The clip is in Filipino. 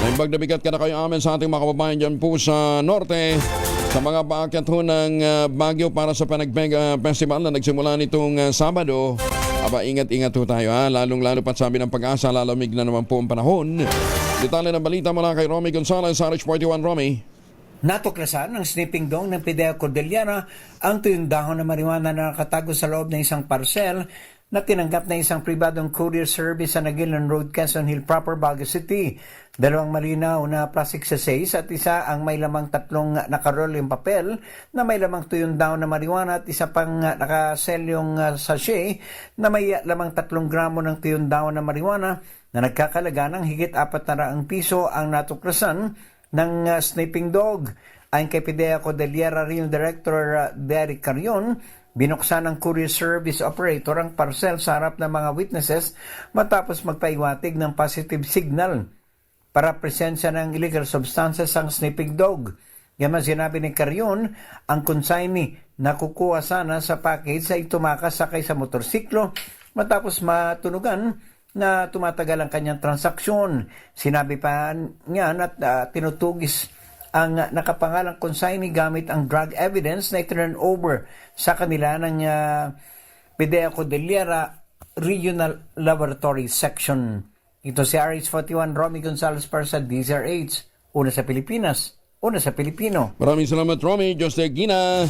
Naimbag na ka na kayo amin sa ating mga kababayan dyan po sa Norte. Sa mga paakyat ho ng ah, Baguio para sa Panagpeg ah, Festival na nagsimula nitong ah, Sabado. Aba, ingat-ingat ho tayo ha. Lalong-lalo pat sabi ng pag-asa, lalamig na naman po ang panahon. Detalye ng balita mula kay Romy Gonzalez sa RH41 Romy. Natuklasan ng snipping dong ng Pidea Cordillera ang tuyong dahon na marijuana na nakatago sa loob ng isang parcel na tinanggap na isang pribadong courier service sa Nagilan Road, Quezon Hill proper, Baguio City. Dalawang malinaw na plastic sachets at isa ang may lamang tatlong nakaroling papel na may lamang tuyong dahon na marijuana at isa pang nakaselyong sachet na may lamang tatlong gramo ng tuyong dahon na marijuana na nagkakalaga ng higit apat na raang piso ang natuklasan ng uh, sniping dog. Ayon kay Pidea Cordillera Regional Director uh, Derek Carion, binuksan ng courier service operator ang parcel sa harap ng mga witnesses matapos magpaiwatig ng positive signal para presensya ng illegal substances ang sniping dog. Yaman sinabi ni Carion, ang consignee na kukuha sana sa package ay tumakas sakay sa motorsiklo matapos matunugan na tumatagal ang kanyang transaksyon. Sinabi pa niya na uh, tinutugis ang nakapangalang consignee gamit ang drug evidence na iturn over sa kanila ng uh, Pidea Cordillera Regional Laboratory Section. Ito si RH41 Romy Gonzalez para sa DZRH. Una sa Pilipinas, una sa Pilipino. Maraming salamat Romy. Te Gina.